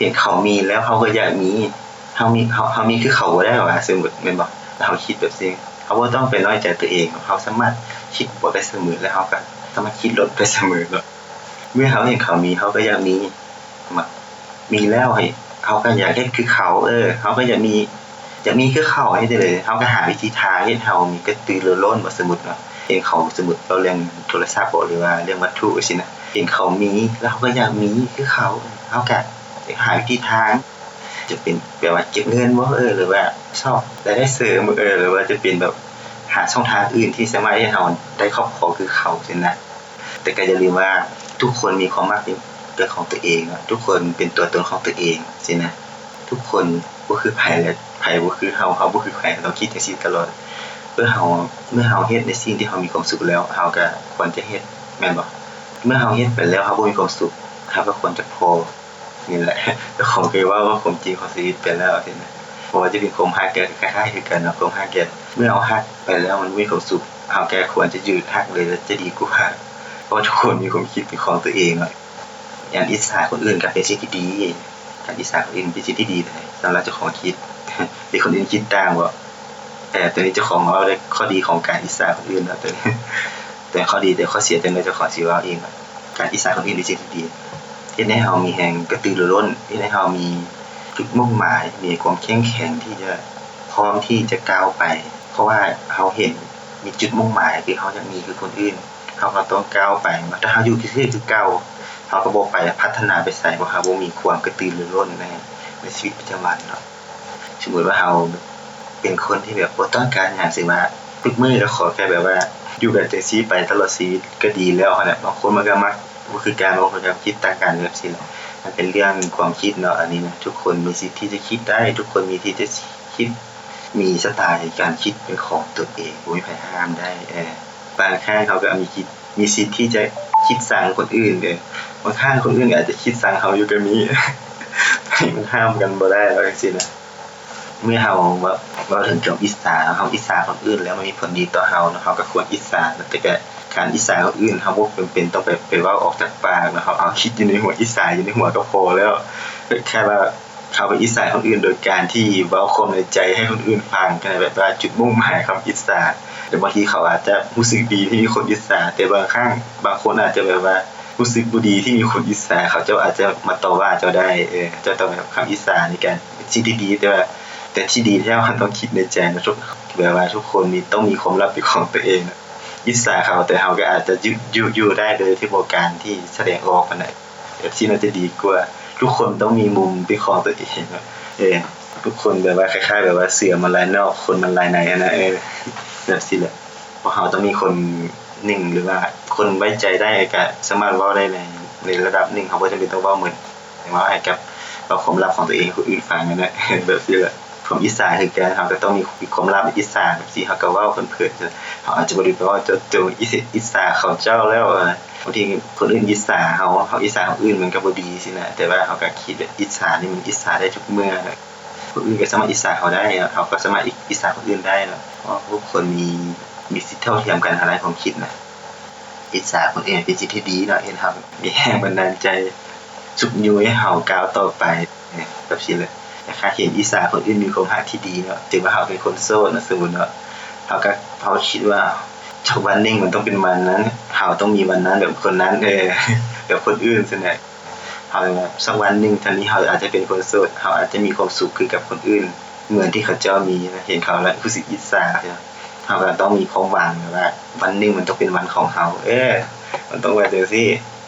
เห็นเขามีแล้วเขาก็อยากมีเฮามีเฮาเฮามีคือเขาได้ว่าสมมุติแม่นบ่ถ้าเฮาคิดแบบนี้เฮาบ่ต้องไปน้อยใจตัวเองเฮาสามารถคิดบวกได้เสมอแล้วเฮาก็สามารถคิดลบได้เสมอเนาะเมื่อเฮาเห็นเขามีเฮาก็อยากมีมามีแล้วให้เฮาก็อยากเฮ็ดคือเขา เออเฮาก็อยากมีอยากมีคือเขาให้ได้เลยเฮาก็หาวิธีทางเฮ็ดเฮามีกระตือรือร้นบ่สมมุติเนาะเห็นเขาสมมุติเราเรื่องโทรศัพท์บ่หรือว่าเรื่องวัตถุจังซี่นะเห็นเขามีแล้วเฮาก็อยากมีคือเขาเฮาก็ หาวิธีทาง จะเป็นแบบว่าเก็บเงินบ่เออหรือว่าชอบรายได้เสริมเออหรือว่าจะเป็นแบบหาช่องทางอื่นที่สามารถให้เฮาได้ครอบครองคือเขาจังนะแต่ก็อย่าลืมว่าทุกคนมีความมักเป็นของตัวเองทุกคนเป็นตัวตนของตัวเองจังนะทุกคนบ่คือไผและไผบ่คือเฮาเฮาบ่คือไผเราคิดจังซี่ตลอดเพื่อเฮาเมื่อเฮาเฮ็ดในสิ่งที่เฮามีความสุขแล้วเฮาก็ควรจะเฮ็ดแม่นบ่เมื่อเฮาเฮ็ดไปแล้วเฮาบ่มีความสุขเฮาก็ควรจะพอ นี่แหละเจ้าขงเคยว่าว่าความจริงของชีวิตเป็นแล้วจังนะบ่ว่าจะเป็นความรักก็คล้ายๆคือกันนะความรักก็เมื่อเฮารักไปแล้วมันมีความสุขเฮาแกควรจะยืดรักเลยจะดีกว่าเพราะทุกคนมีความคิดเป็นของตัวเองเนาะอย่างอิจฉาคนอื่นก็เป็นสิ่งที่ดีการอิจฉาคนอื่นเป็นสิ่งที่ดีเลยสำหรับเจ้าของคิดที่คนอื่นคิดต่างบ่แต่ตัวนี้เจ้าของเว้าได้ข้อดีของการอิจฉาคนอื่นเนาะตัวนี้แต่ข้อดีแต่ข้อเสียจังได๋เจ้าของสิว้าเองการอิจฉาคนอื่นเป็นสิ่งที่ดี ฮ็ดให้เฮามีแรงกระตือรือร้นเฮ็ดให้เฮามีจุดมุ่งหมาย มีความเข้มแข็งที่จะพร้อมที่จะก้าวไป เพราะว่าเฮาเห็นมีจุดมุ่งหมายที่เฮาอยากมีคือคนอื่นเฮาก็ต้องก้าวไปถ้าเฮาอยู่ซื่อๆคือเก่าเฮาก็บ่ไปพัฒนาไปไสเพราะเฮาบ่มีความกระตือรือร้นในในชีวิตประจำวันเนาะสมมติว่าเฮาเป็นคนที่แบบต้องการหยังสิว่าทุกมือแล้วขอแค่แบบว่าอยู่แบบจังซี่ไปตลอดชีวิตก็ดีแล้วหั่นแหละบางคนมันก็มัก บ่คือการบางคนก็คิดต่างกันแบบซี่แหละมันเป็นเรื่องความคิดเนาะอันนี้นะทุกคนมีสิทธิ์ที่จะคิดได้ ทุกคนมีที่จะคิดมีสไตล์การคิดเป็นของตัวเองบ่มีไผห้ามได้เออบางครั้งเขาก็มีคิดมีสิทธิ์ที่จะคิดสั่งคนอื่นเด้อบางครั้งคนอื่นอาจจะคิดสั่งเฮาอยู่ก็มีมันห้ามกันบ่ได้แล้วจังซี่นะ เมื่อเฮาว้าเว้าถึงเรื่องอิจฉาเฮาอิจฉาคนอื่น แล้วมันมีผลดีต่อเฮาเนาะเฮาก็ควรอิจฉาแต่ก็การอิจฉาคนอื่นเฮาบ่จำเป็นต้องไปไปว้าออกจากปากเนาะเฮาเอาคิดอยู่ในหัวอิจฉาอยู่ในหัวก็พอแล้วแค่ว่าเขาไปอิจฉาคนอื่นโดยการที่เว้าความในใจให้คนอื่นฟังก็แบบว่าจุดมุ่งหมายของอิจฉาแต่บางทีเขาอาจจะรู้สึกดีที่มีคนอิจฉาแต่บางครั้งบางคนอาจจะแบบว่ารู้สึกบ่ดีที่มีคนอิจฉาเขาเจ้าอาจจะมาต่อว่าเจ้าได้เออเจ้าต้องแบบคำอิจฉาในการสิ่งที่ดีแต่ว่า แต่ที่ดีที่เราต้องคิดในใจนะทุกแบบว่าทุกคนมีต้องมีความลับเป็นของตัวเองอิจฉาเขาแต่เฮาก็อาจจะอยู่อยู่ได้โดยที่บการที่แสดงออกปานใดแบบที่น่าจะดีกว่า ทุกคนต้องมีมุมเป็นของตัวเองเออทุกคนแบบว่าคล้ายๆแบบว่าเสือมันลายนอกคนมันลายในนะเออแบบซี่แหละเพราะเฮาต้องมีคนหนิ่งหรือว่าคนไว้ใจได้ก็สามารถว้าได้ในในระดับหนึ่งเฮาบ่จำเป็นต้องว้าหมดเว้าให้กับเอาความลับของตัวเองคนอื่นฟังนั่นแหละแบบซี่แหละ ความอิจฉาคือการเฮาก็ต้องมีความลับอิจฉาแบบซี่เฮาก็ว้าเพิ่นๆเฮาอาจจะบ่ได้ไปเว้าโจมอิจฉาเขาเจ้าแล้วบางทีคนอื่นอิจฉาเฮาเฮาอิจฉาคนอื่นมันก็บ่ดีสินะแต่ว่าเฮาก็คิดอิจฉานนี่มันอิจฉาได้ทุกเมื่อคนอื่นก็สามารถอิจฉาเฮาได้เฮาก็สามารถอิจฉาคนอื่นได้เนะเพราะทุกคนมีมีสิทธิเท่าเทียมกันอะไรความคิดนะอิจฉาคนอื่นเป็นสิ่งที่ดีเนาะเฮ็ดเฮามีแรงบันดาลใจสุขอยู่ให้เฮาก้าวต่อไปแบบซี่แหะถ้าเห็นอิจฉาคนอื่มีความรักที่ดีเนาะถือว่าเฮาเป็นคนโสดนะสมมุติเนาะเฮาก็เฮาคิดว่าสักวันนึงมันต้องเป็นวันนั้นเฮาต้องมีวันนั้นแบบคนนั้นเออแบบคนอื่นซั่นแหละเฮาสักวันหนึ่งตอนนี้เฮาอาจจะเป็นคนโสดเฮาอาจจะมีความสุขคือกับคนอื่น เหมือนที่เขาเจ้ามีเห็นเขาแล้วรู้สึกอิจฉาเฮาก็ต้องมีความหวังว่า วันนึงมันต้องเป็นวันของเฮาเออ มันต้องว่าจังซี่